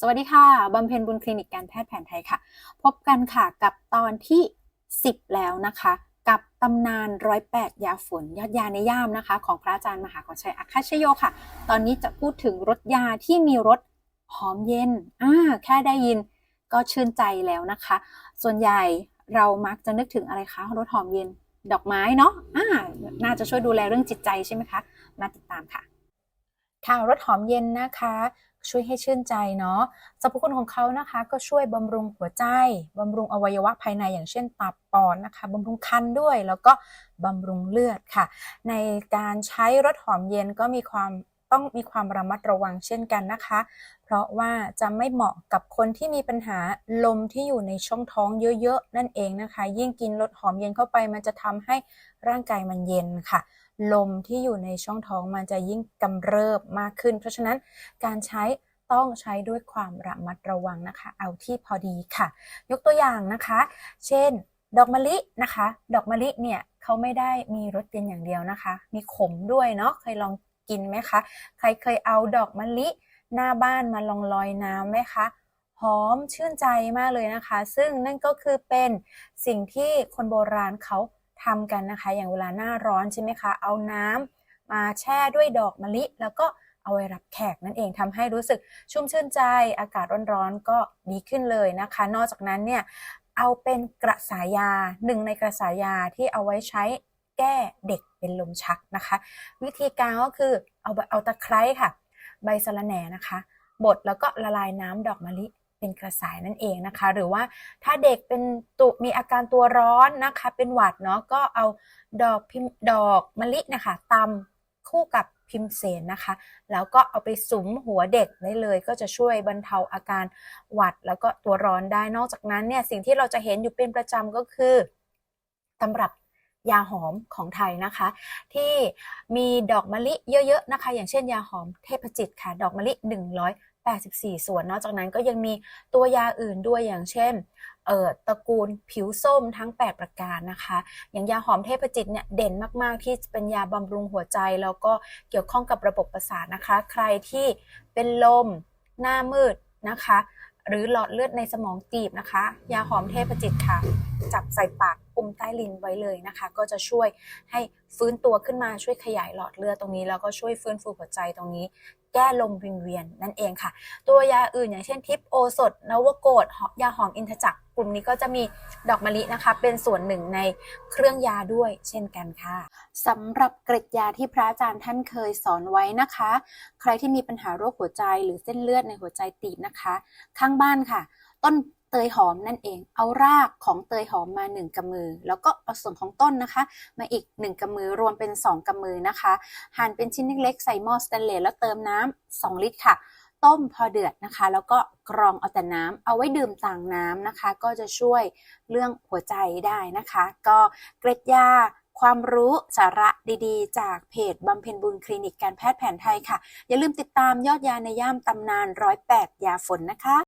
สวัสดีค่ะบำเพ็ญบุญคลินิกการแพทย์แผนไทยค่ะ พบกันค่ะกับตอนที่ 10 แล้วนะคะ กับตำนานร้อยแปดยาฝนยอดยาในย่ามนะคะ ของพระอาจารย์มหาขอชัยอัคคชโยค่ะ ตอนนี้จะพูดถึงรสยาที่มีรสหอมเย็นอ่าแค่ได้ยินก็ชื่นใจแล้วนะคะ ส่วนใหญ่เรามักจะนึกถึงอะไรคะรสหอมเย็นดอกไม้เนาะอ่าน่าจะช่วยดูแลเรื่องจิตใจใช่ไหมคะมาติดตามค่ะค่ะรสหอมเย็นนะคะ ช่วยให้ชื่นใจเนาะสรรพคุณของเขานะคะก็ช่วยบำรุงหัวใจบำรุงอวัยวะภายในอย่างเช่นตับปอดนะคะบำรุงคันด้วย แล้วก็บำรุงเลือดค่ะ ในการใช้รสหอมเย็นก็มีความ ต้องมีความระมัดระวังเช่นกันนะคะ เพราะว่าจะไม่เหมาะกับคนที่มีปัญหาลมที่อยู่ในช่องท้องเยอะๆ นั่นเองนะคะ ยิ่งกินรสหอมเย็นเข้าไปมันจะทำให้ร่างกายมันเย็นค่ะ ลมที่อยู่ในช่องท้องมันจะยิ่งกำเริบมากขึ้น เพราะฉะนั้นการใช้ต้องใช้ด้วยความระมัดระวังนะคะ เอาที่พอดีค่ะ ยกตัวอย่างนะคะ เช่น ดอกมะลินะคะ ดอกมะลิเนี่ยเขาไม่ได้มีรสเย็นอย่างเดียวนะคะ มีขมด้วยเนาะ เคยลอง กินไหมคะ ใครเคยเอาดอกมะลิหน้าบ้านมาลองลอยน้ำไหมคะ หอมชื่นใจมากเลยนะคะ ซึ่งนั่นก็คือเป็นสิ่งที่คนโบราณเขาทำกันนะคะ อย่างเวลาหน้าร้อนใช่ไหมคะ เอาน้ำมาแช่ด้วยดอกมะลิ แล้วก็เอาไว้รับแขกนั่นเองทำให้รู้สึกชุ่มชื่นใจ อากาศร้อนๆก็ดีขึ้นเลยนะคะ นอกจากนั้นเนี่ยเอาเป็นกระสายาหนึ่งในกระสายาที่เอาไว้ใช้ แก้เด็กเป็นลมชักนะคะ วิธีการก็คือเอาเอาตะไคร้ค่ะ ใบสะระแหน่นะคะบดแล้วก็ละลายน้ำดอกมะลิเป็นกระสายนั่นเองนะคะ หรือว่าถ้าเด็กเป็นตุมีอาการตัวร้อนนะคะ เป็นหวัดเนาะก็เอาดอกพิมดอกมะลินะคะตำคู่กับพิมเสนนะคะ แล้วก็เอาไปสุมหัวเด็กได้เลย ก็จะช่วยบรรเทาอาการหวัดแล้วก็ตัวร้อนได้นอกจากนั้นเนี่ยสิ่งที่เราจะเห็นอยู่เป็นประจำก็คือตำรับ ยาหอมของไทยนะคะ ที่มีดอกมะลิเยอะๆนะคะ อย่างเช่นยาหอมเทพจิตค่ะ ดอกมะลิ 184 ส่วน นอกจากนั้นก็ยังมีตัวยาอื่นด้วยอย่างเช่นเอ่อตระกูลผิวส้มทั้ง 8 ประการนะคะ อย่างยาหอมเทพจิตเนี่ยเด่นมากๆ ที่เป็นยาบำรุงหัวใจ แล้วก็เกี่ยวข้องกับระบบประสาทนะคะ ใครที่เป็นลม หน้ามืดนะคะ หรือหลอดเลือดในสมองตีบนะคะ ยาหอมเทพจิตค่ะ จับใส่ปาก อมใต้ลิ้นไว้เลยนะคะ ก็จะช่วยให้ฟื้นตัวขึ้นมาช่วยขยายหลอดเลือดตรงนี้ แล้วก็ช่วยฟื้นฟูหัวใจตรงนี้ แก้ลมวิงเวียนนั่นเองค่ะ ตัวยาอื่นอย่างเช่นทิปโอสดนวโกดยาหอมอินทจักรกลุ่มนี้ก็จะมีดอกมะลินะคะ เป็นส่วนหนึ่งในเครื่องยาด้วยเช่นกันค่ะสำหรับเกร็ดยาที่พระอาจารย์ท่านเคยสอนไว้นะคะ ใครที่มีปัญหาโรคหัวใจหรือเส้นเลือดในหัวใจตีบนะคะ ข้างบ้านค่ะ ต้น เตยหอมนั่นเอง เอารากของเตยหอมมา 1กำมือ แล้วก็เอาส่วนของต้นนะคะ มาอีก 1กำมือรวมเป็น 2กำมือนะคะ หั่นเป็นชิ้นเล็กๆใส่หม้อสแตนเลสแล้วเติมน้ำ2ลิตรค่ะ ต้มพอเดือดนะคะ แล้วก็กรองเอาแต่น้ำเอาไว้ดื่มต่างน้ำนะคะ ก็จะช่วยเรื่องหัวใจได้นะคะ ก็เกร็ดยาความรู้สาระดีๆ จากเพจบำเพ็ญบุญคลินิกการแพทย์แผนไทยค่ะ อย่าลืมติดตามยอดยาในย่ามตำนานร้อยแปดยาฝนนะคะ